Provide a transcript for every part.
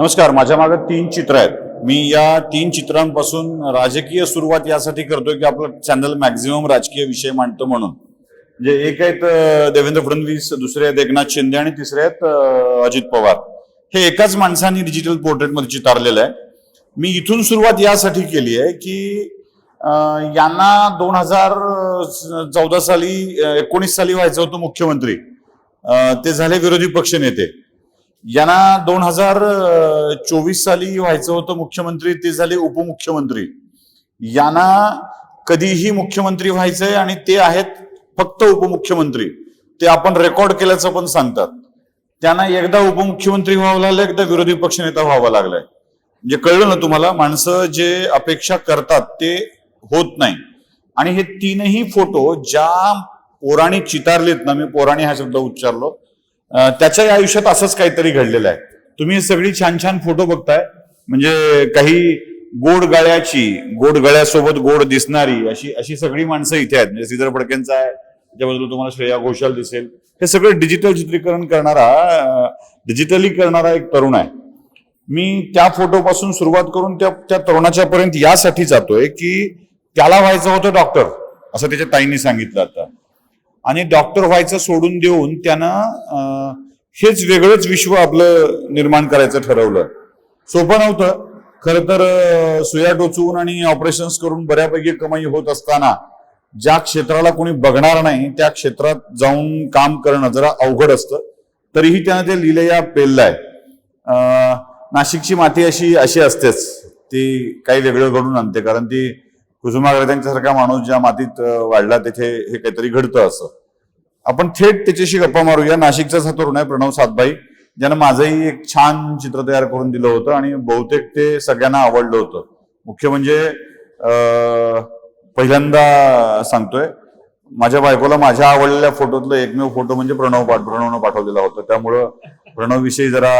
नमस्कार माझ्या मागे तीन चित्र आहेत. मी या तीन चित्रांपासून राजकीय सुरुवात यासाठी करतोय की आपलं चॅनल मॅक्झिमम राजकीय विषय मांडतो म्हणून. म्हणजे एक आहेत देवेंद्र फडणवीस दुसरे आहेत एकनाथ शिंदे आणि तिसरे आहेत अजित पवार. हे एकाच माणसाने डिजिटल पोर्ट्रेटमध्ये चितारलेलं आहे. मी इथून सुरुवात यासाठी केली आहे की यांना दोन हजार चौदा साली एकोणीस साली व्हायचं होतं मुख्यमंत्री. ते झाले विरोधी पक्षनेते यांना दोन हजार चोवीस साली व्हायचं होतं मुख्यमंत्री ते झाले उपमुख्यमंत्री. यांना कधीही मुख्यमंत्री व्हायचंय आणि ते आहेत फक्त उपमुख्यमंत्री. ते आपण रेकॉर्ड केल्याचं पण सांगतात. त्यांना एकदा उपमुख्यमंत्री व्हावं लागलं एकदा विरोधी पक्षनेता व्हावं लागलाय. म्हणजे कळलं ना तुम्हाला माणसं जे अपेक्षा करतात ते होत नाही. आणि हे तीनही फोटो ज्या पोराणी चितारलेत ना मी पोराणी हा शब्द उच्चारलो त्याच्याही आयुष्यात असंच काहीतरी घडलेलं आहे. तुम्ही सगळी छान छान फोटो बघताय. म्हणजे काही गोड गळ्याची गोड गळ्यासोबत गोड दिसणारी अशी अशी सगळी माणसं इथे आहेत. म्हणजे श्रीधर फडकेंचा आहे त्याच्याबद्दल तुम्हाला श्रेया घोषाल दिसेल. हे सगळं डिजिटल चित्रीकरण करणारा डिजिटली करणारा एक तरुण आहे. मी त्या फोटोपासून सुरुवात करून त्या त्या तरुणाच्या पर्यंत यासाठी जातोय की त्याला व्हायचं होतं डॉक्टर असं त्याच्या ताईंनी सांगितलं आता. आणि डॉक्टर व्हायचं सोडून देऊन त्यानं हेच वेगळंच विश्व आपलं निर्माण करायचं ठरवलं. सोपं नव्हतं. खरं तर सुया टोचवून आणि ऑपरेशन्स करून बऱ्यापैकी कमाई होत असताना ज्या क्षेत्राला कोणी बघणार नाही त्या क्षेत्रात जाऊन काम करणं जरा अवघड असतं. तरीही त्यानं ते लिलया पेललाय. नाशिकची माती अशी अशी असतेच. ती काही वेगळं घडून आणते कारण ती कुसुमाग्रजांच्यासारखा माणूस ज्या मातीत वाढला तिथे हे काहीतरी घडतं असं. आपण थेट त्याच्याशी गप्पा मारूया. नाशिकचाच हा तरुण आहे प्रणव सातबाई. ज्यानं माझंही एक छान चित्र तयार करून दिलं होतं आणि बहुतेक ते सगळ्यांना आवडलं होतं. मुख्य म्हणजे पहिल्यांदा सांगतोय माझ्या बायकोला माझ्या आवडलेल्या फोटोतलं एकमेव फोटो म्हणजे प्रणव पाठ प्रणवनं पाठवलेला होता. त्यामुळं प्रणवविषयी जरा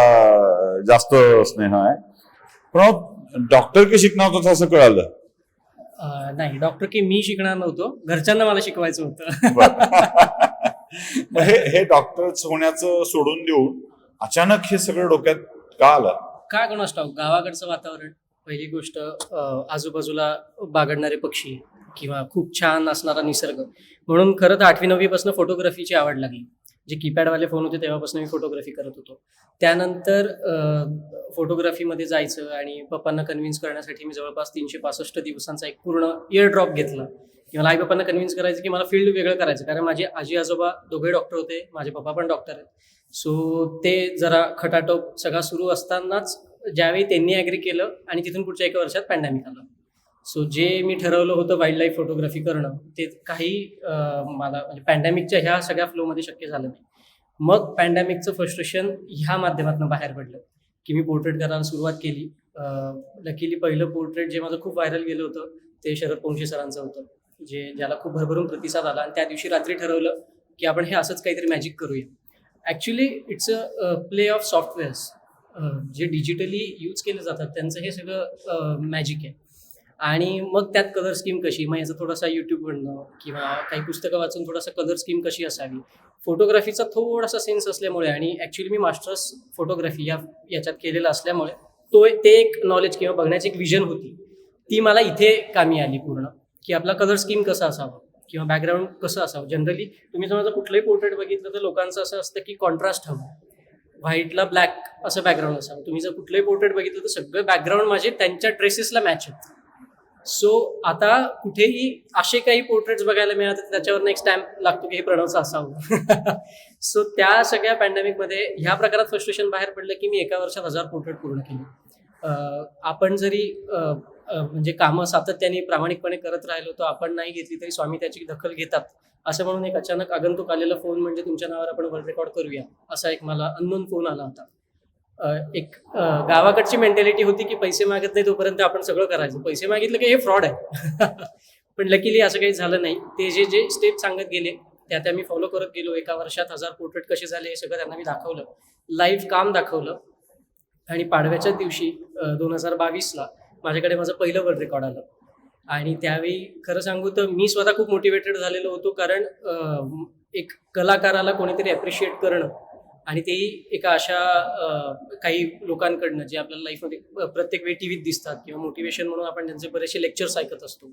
जास्त स्नेह आहे. प्रणव डॉक्टर की शिकणार होतं असं कळालं? नाही डॉक्टर की मी शिकणार नव्हतो. घरच्यांना मला शिकवायचं होतं. हे हे डॉक्टर होण्याचं सोडून देऊन अचानक हे सगळं डोक्यात का आलं? का कोणास ठाऊक गावाकडचं वातावरण पहिली गोष्ट आजूबाजूला बागडणारे पक्षी किंवा खूप छान असणारा निसर्ग. म्हणून खरं तर आठवी नववीपासून फोटोग्राफीची आवड लागली. जे कीपॅडवाले फोन होते तेव्हापासून मी फोटोग्राफी करत होतो. त्यानंतर फोटोग्राफीमध्ये जायचं आणि पप्पांना कन्व्हिन्स करण्यासाठी मी जवळपास तीनशे पासष्ट दिवसांचा एक पूर्ण इयर ड्रॉप घेतला. की मला आई पप्पांना कन्व्हिन्स करायचं की मला फील्ड वेगळं करायचं. कारण माझे आजी आजोबा दोघे डॉक्टर होते माझे पप्पा पण डॉक्टर आहेत. सो ते जरा खटाटोप सगळा सुरू असतानाच ज्यावेळी त्यांनी ॲग्री केलं आणि तिथून पुढच्या एका वर्षात पॅन्डेमिक आलं. सो जे मी ठरवलं होतं वाईल्ड लाईफ फोटोग्राफी करणं ते काही मला म्हणजे पॅन्डेमिकच्या ह्या सगळ्या फ्लोमध्ये शक्य झालं नाही. मग पॅन्डेमिकचं फ्रस्ट्रेशन ह्या माध्यमातून बाहेर पडलं की मी पोर्ट्रेट करायला सुरुवात केली. लकीली पहिलं पोर्ट्रेट जे माझं खूप व्हायरल गेलं होतं ते शरद पोंशे सरांचं होतं जे ज्याला खूप भरभरून प्रतिसाद आला. आणि त्या दिवशी रात्री ठरवलं की आपण हे असंच काहीतरी मॅजिक करूया. Actually it's a play of softwares जे डिजिटली यूज केले जातात त्यांचं हे सगळं मॅजिक आहे. आणि मग त्यात कलर स्कीम कशी? मग याचा थोडासा यूट्यूबवरनं किंवा काही पुस्तकं वाचून थोडासा कलर स्कीम कशी असावी? फोटोग्राफीचा थोडासा सेन्स असल्यामुळे आणि ॲक्च्युली मी मास्टर्स फोटोग्राफी या याच्यात केलेलं असल्यामुळे तो ते एक नॉलेज किंवा बघण्याची एक विजन होती. ती मला इथे कामी आली पूर्ण. की आपला कलर स्कीम कसा असावा? किंवा बॅकग्राऊंड कसं असावं? जनरली तुम्ही समजा कुठलंही पोर्ट्रेट बघितलं तर लोकांचं असं असतं की कॉन्ट्रास्ट हवं. व्हाईटला ब्लॅक असं बॅकग्राऊंड असावं. तुम्ही जर कुठलंही पोर्ट्रेट बघितलं तर सगळं बॅकग्राऊंड माझे त्यांच्या ड्रेसेसला मॅच आहेत. सो आता कुठेही असे काही पोर्ट्रेट्स बघायला मिळतात त्याच्यावर एक स्टॅम्प लागतो की हे प्रणवचं असावं सो त्या सगळ्या पॅन्डेमिकमध्ये ह्या प्रकारात फ्रस्ट्रेशन बाहेर पडलं की मी एका वर्षात हजार पोर्ट्रेट पूर्ण केले. आपण जरी म्हणजे कामं सातत्याने प्रामाणिकपणे करत राहिलो तर आपण नाही घेतली तरी स्वामी त्याची दखल घेतात. असं म्हणून एक अचानक आगंतुक आलेला फोन म्हणजे तुमच्या नावावर आपण वर्ल्ड रेकॉर्ड करूया असा एक मला अननोन फोन आला होता. एक गावाकडची मेंटॅलिटी होती की पैसे मागत नाही तोपर्यंत आपण सगळं करायचं. पैसे मागितलं की हे फ्रॉड आहे. पण लकीली असं काही झालं नाही. ते जे जे स्टेप सांगत गेले त्या त्या मी फॉलो करत गेलो. एका वर्षात हजार पोर्ट्रेट कसे झाले हे सगळं त्यांना मी दाखवलं. लाईव्ह काम दाखवलं. आणि पाडव्याच्याच दिवशी दोन हजार बावीसला माझ्याकडे माझं पहिलं वर्ल्ड रेकॉर्ड आलं. आणि त्यावेळी खरं सांगू तर मी स्वतः खूप मोटिवेटेड झालेलो होतो कारण एक कलाकाराला कोणीतरी ॲप्रिशिएट करणं आणि तेही एका अशा काही लोकांकडनं जे आपल्याला लाईफमध्ये प्रत्येक वेळी टीव्हीत दिसतात किंवा मोटिवेशन म्हणून आपण त्यांचे बरेचसे लेक्चर्स ऐकत असतो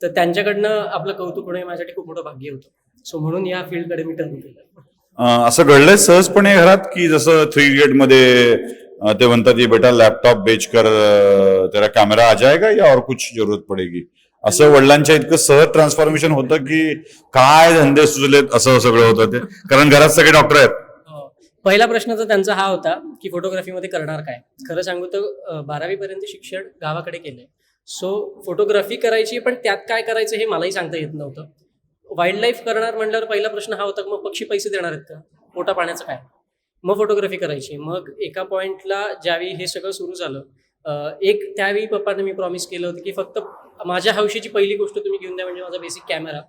तर त्यांच्याकडनं आपलं कौतुक होणं हे माझ्यासाठी खूप मोठं भाग्य होतं. सो म्हणून या फील्डकडे मी टर्न केलं असं घडलंय सहजपणे घरात की जसं थ्री इडियटमध्ये ते म्हणतात ये बेटा लॅपटॉप बेच कर तेरा कॅमेरा आ जाएगा या और कुछ जरूरत पडेगी? असं वडिलांच्या इतकं सहज ट्रान्सफॉर्मेशन होतं की काय धंदे सुचलेत असं सगळं होतं ते. कारण घरात सगळे डॉक्टर आहेत. पहिला प्रश्न तर त्यांचा हा होता की फोटोग्राफीमध्ये करणार काय? खरं सांगू तर बारावीपर्यंत शिक्षण गावाकडे केलंय. सो फोटोग्राफी करायची पण त्यात काय करायचं हे मलाही सांगता येत नव्हतं. वाईल्ड लाईफ करणार म्हणल्यावर पहिला प्रश्न हा होता की मग पक्षी पैसे देणार आहेत का? पोटा पाण्याचं काय? मग फोटोग्राफी करायची. मग एका पॉईंटला ज्यावेळी हे सगळं सुरू झालं एक त्यावेळी पप्पाने मी प्रॉमिस केलं होतं की फक्त माझ्या हौशीची पहिली गोष्ट तुम्ही घेऊन द्या म्हणजे माझा बेसिक कॅमेरा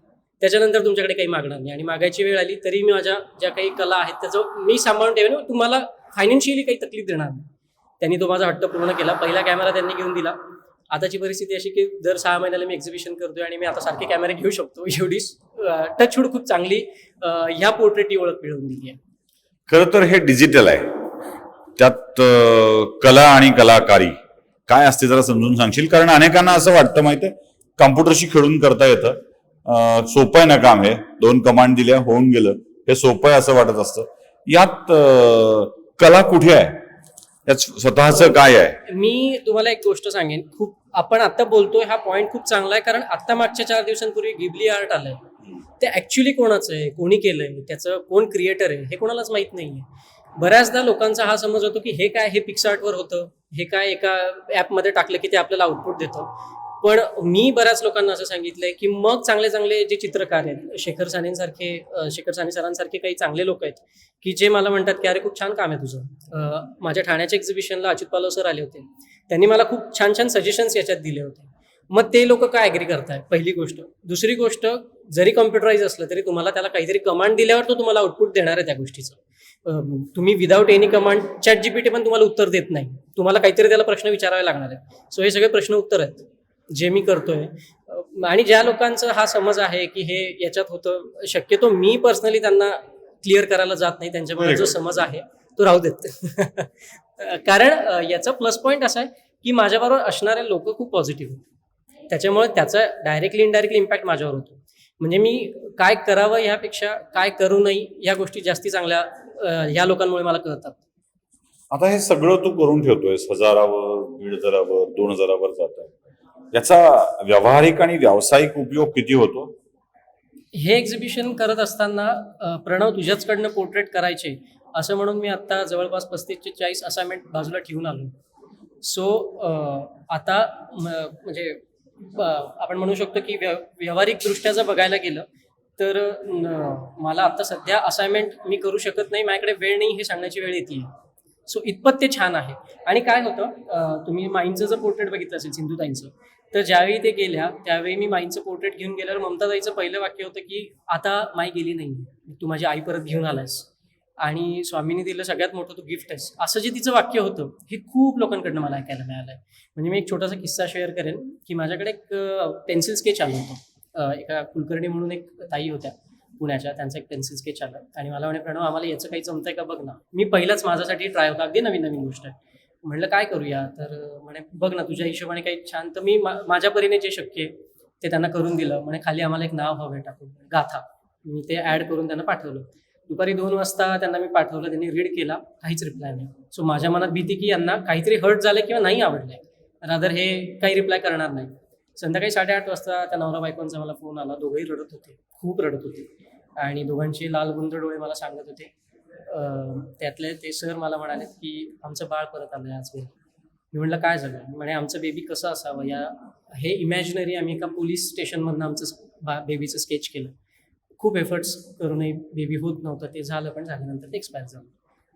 त्याच्यानंतर तुमच्याकडे काही मागणार नाही. आणि मागायची वेळ आली तरी मी माझ्या ज्या काही कला आहेत त्याचं मी सांभाळून ठेवेन. तुम्हाला फायनान्शियली काही तकलीफ देणार नाही. त्यांनी तो माझा हट्ट पूर्ण केला. पहिला कॅमेरा त्यांनी घेऊन दिला. आताची परिस्थिती अशी की दर सहा महिन्याला मी एक्झिबिशन करतोय आणि मी आता सारखे कॅमेरे घेऊ शकतो. एवढी टचवूड खूप चांगली ह्या पोर्ट्रेटची ओळख मिळवून दिली आहे. खरं तर हे डिजिटल आहे. त्यात कला आणि कलाकारी काय असते जरा समजून सांगशील? कारण अनेकांना असं वाटतं माहितीये कम्प्युटरशी खेळून करता येतं. सोपं आहे ना काम हे. दोन कमांड दिल्या होऊन गेलं. हे सोपं आहे असं वाटत असतं. यात कला कुठे आहे? यात स्वतःचं काय आहे? मी तुम्हाला एक गोष्ट सांगेन. खूप आपण आता बोलतोय हा पॉईंट खूप चांगला आहे कारण आता मागच्या चार दिवसांपूर्वी गिबली आर्ट आलंय. ते ऍक्च्युली कोणाचं आहे? कोणी केलंय? त्याचं कोण क्रिएटर आहे? हे कोणालाच माहीत नाहीये. बऱ्याचदा लोकांचा हा समज होतो की हे काय हे पिक्सआर्टवर होतं? हे काय एका ॲपमध्ये टाकलं की ते आपल्याला आउटपुट देतं? पण मी बऱ्याच लोकांना असं सांगितलंय की मग चांगले चांगले जे चित्रकार आहेत शेखर सानेंसारखे शेखर साने सरांसारखे काही चांगले लोक आहेत की जे मला म्हणतात की अरे खूप छान काम आहे तुझं. माझ्या ठाण्याच्या एक्झिबिशनला अच्युत पालव सर आले होते. त्यांनी मला खूप छान छान सजेशन्स याच्यात दिले होते. मग ते लोक काय ॲग्री करतायत? पहिली गोष्ट. दुसरी गोष्ट जरी कम्प्युटराईज असलं तरी तुम्हाला त्याला काहीतरी कमांड दिल्यावर तो तुम्हाला आउटपुट देणार आहे त्या गोष्टीचं. तुम्ही without any command chat GPT पण तुम्हाला उत्तर देत नाही. तुम्हाला काहीतरी त्याला प्रश्न विचारावे लागणार आहे. सो हे सगळे प्रश्न उत्तर आहेत. जे मी करतोय आणि ज्या लोकांचा हा समज आहे की हे याच्यात होतं शक्यतो मी पर्सनली त्यांना क्लिअर करायला जात नाही त्यांच्यामुळे जो समज आहे तो राहू देत. कारण याचा प्लस पॉईंट असा आहे की माझ्याबरोबर असणारे लोक खूप पॉझिटिव्ह आहेत. त्याच्यामुळे त्याचा डायरेक्टली इनडायरेक्टली इम्पॅक्ट माझ्यावर होतो. म्हणजे मी काय करावं ह्यापेक्षा काय करू नये या गोष्टी जास्ती चांगल्या ह्या लोकांमुळे मला कळतात. आता हे सगळं तू करून ठेवतोयस हजारावर दीड हजारावर दोन हजारावर जात आहे याचा व्यावहारिक आणि व्यावसायिक उपयोग किती होतो? हे एक्झिबिशन करत असताना प्रणव तुझ्याचकडनं पोर्ट्रेट करायचे असं म्हणून मी आता जवळपास पस्तीस ते चाळीस असाइनमेंट बाजूला ठेवून आलो सो आता म्हणजे आपण म्हणू शकतो की व्य व्यावहारिकदृष्ट्या जर बघायला गेलं तर मला आता सध्या असाइनमेंट मी करू शकत नाही माझ्याकडे वेळ नाही हे सांगण्याची वेळ येते सो इतपत ते छान आहे. आणि काय होतं तुम्ही माईंचं जर पोर्ट्रेट बघितलं असेल सिंधुताईंचं तर ज्यावेळी ते गेल्या त्यावेळी मी माईंचं पोर्ट्रेट घेऊन गेल्यावर ममताताईचं पहिलं वाक्य होतं की आता माई गेली नाही तू माझी आई परत घेऊन आलास आणि स्वामींनी दिलं सगळ्यात मोठं तू गिफ्ट आहेस. असं जे तिचं वाक्य होतं हे खूप लोकांकडनं मला ऐकायला मिळालं आहे म्हणजे मी एक छोटासा किस्सा शेअर करेन की माझ्याकडे एक पेन्सिल स्केच आलं होतं. एका कुलकर्णी म्हणून एक ताई होत्या पुण्याच्या त्यांचं एक पेन्सिल स्केच आलं. आणि मला म्हणे प्रणव आम्हाला याचं काही जमतंय का? बघ ना. मी पहिलाच माझ्यासाठी ट्राय होता. अगदी नवीन नवीन गोष्ट आहे. म्हणलं काय करूया? तर म्हणे बघ ना तुझ्या हिशोबाने काही छान तर मी मा- माझ्या परीने जे शक्य आहे ते त्यांना करून दिलं. म्हणे खाली आम्हाला एक नाव हवं टाकून गाथा. मी ते ॲड करून त्यांना पाठवलं. दुपारी दोन वाजता त्यांना मी पाठवलं त्यांनी रीड केला काहीच रिप्लाय नाही. सो माझ्या मनात भीती की यांना काहीतरी हर्ट झालं किंवा नाही आवडलंय. रादर हे काही रिप्लाय करणार नाही. संध्याकाळी साडेआठ वाजता त्या नवरा बायकोंचा मला फोन आला. दोघंही रडत होते. खूप रडत होते. आणि दोघांचे लाल गुंद डोळे मला सांगत होते. त्यातले ते सर मला म्हणाले की आमचं बाळ परत आलं आज घरी. मी म्हटलं काय झालं? म्हणे आमचं बेबी कसं असावं? या हे इमॅजिनरी आम्ही एका पोलीस स्टेशनमधनं आमचं बा बेबीचं स्केच केलं. खूप एफर्ट्स करूनही बेबी होत नव्हतं ते झालं पण झाल्यानंतर ते एक्सपायर झालं.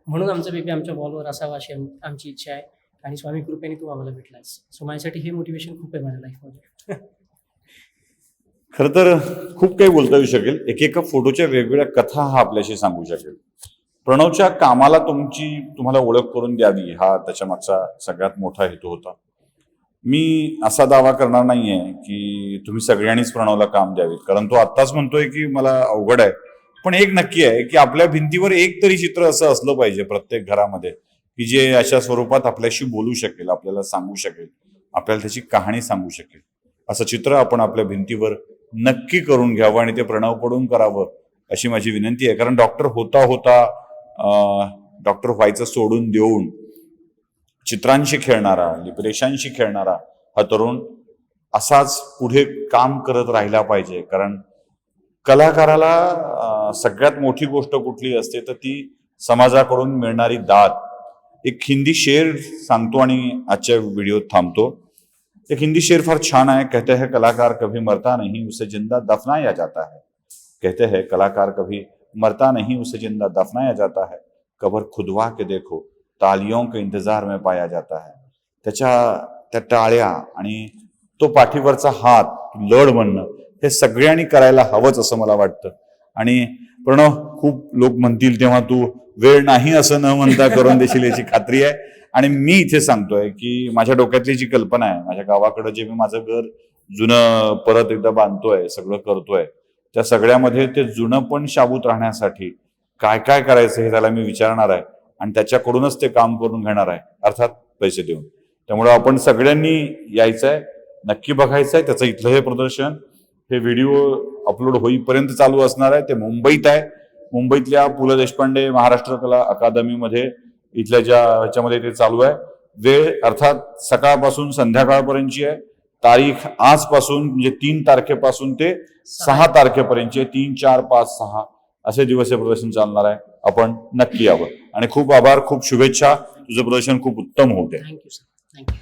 म्हणून आमचं बेबी आमच्या वॉलवर असावा अशी आमची इच्छा आहे. आणि स्वामी कृपेने तू आम्हाला भेटलास सो माझ्यासाठी हे मोटिवेशन खूप आहे माझ्या लाईफमध्ये खरं तर खूप काही बोलता येऊ शकेल. एकेका फोटोच्या वेगवेगळ्या कथा हा आपल्याशी सांगू शकेल. प्रणवच्या कामाला तुमची तुम्हाला ओळख करून द्यावी. हा त्याच्या मागचा सगळ्यात मोठा हेतू होता. मी असा दावा करणार नाहीये की तुम्ही सगळ्यांनीच प्रणवला काम द्यावीत. कारण तो आत्ताच म्हणतोय की मला अवघड आहे. पण एक नक्की आहे की आपल्या भिंतीवर एक तरी चित्र असं असलं पाहिजे प्रत्येक घरामध्ये की जे अशा स्वरूपात आपल्याशी बोलू शकेल आपल्याला सांगू शकेल आपल्याला त्याची कहाणी सांगू शकेल. असं चित्र आपण आपल्या भिंतीवर नक्की करून घ्यावं आणि ते प्रणव पडून करावं अशी माझी विनंती आहे. कारण डॉक्टर होता होता डॉक्टर व्हायचं सोडून देऊन चित्रांशी खेळणारा लिपरेशांशी खेळणारा हा तरुण असाच पुढे काम करत राहिला पाहिजे. कारण कलाकाराला सगळ्यात मोठी गोष्ट कुठली असते तर ती समाजाकडून मिळणारी दाद. एक हिंदी शेर सांगतो आणि आजच्या व्हिडिओत थांबतो. एक हिंदी शेर फार छान आहे कहते हैं कलाकार कभी मरता नहीं उसे जिंदा दफनाया जाता है. कहते हैं कलाकार कभी मरता नहीं उसे जिंदा दफनाया जाता है। कबर खुदवा के देखो तालियों के इंतजार में पाया जाता है। त्याच्या त्या टाळ्या आणि तो पाठीवरचा हात लढ म्हणणं हे सगळ्यांनी करायला हवंच असं मला वाटतं. आणि प्रणव खूप लोक म्हणतील तेव्हा तू वेळ नाही असं न म्हणता करून देशील याची खात्री आहे. आणि मी इथे सांगतोय की माझ्या डोक्यातली जी कल्पना आहे माझ्या गावाकडं जे मी माझं घर जुनं परत एकदा बांधतोय सगळं करतोय त्या सगळ्यामध्ये ते जुनं पण शाबूत राहण्यासाठी काय काय करायचं हे त्याला मी विचारणार आहे. आणि त्याच्याकडूनच ते काम करून घेणार आहे. अर्थात पैसे देऊन. त्यामुळे आपण सगळ्यांनी यायचं आहे नक्की बघायचं आहे त्याचं इथलं हे प्रदर्शन हे व्हिडिओ अपलोड होईपर्यंत चालू असणार आहे. ते मुंबईत आहे. मुंबईतल्या पु ल देशपांडे महाराष्ट्र कला अकादमीमध्ये इथल्या ज्या ह्याच्यामध्ये ते चालू आहे. वेळ अर्थात सकाळपासून संध्याकाळपर्यंतची आहे. तारीख आजपासून म्हणजे तीन तारखेपासून ते सहा. तारखेपर्यंतचे तीन चार पाच सहा असे दिवस हे प्रदर्शन चालणार आहे. आपण नक्की यावं. आणि खूप आभार खूप शुभेच्छा. तुझं प्रदर्शन खूप उत्तम होते थँक्यू सर थँक्यू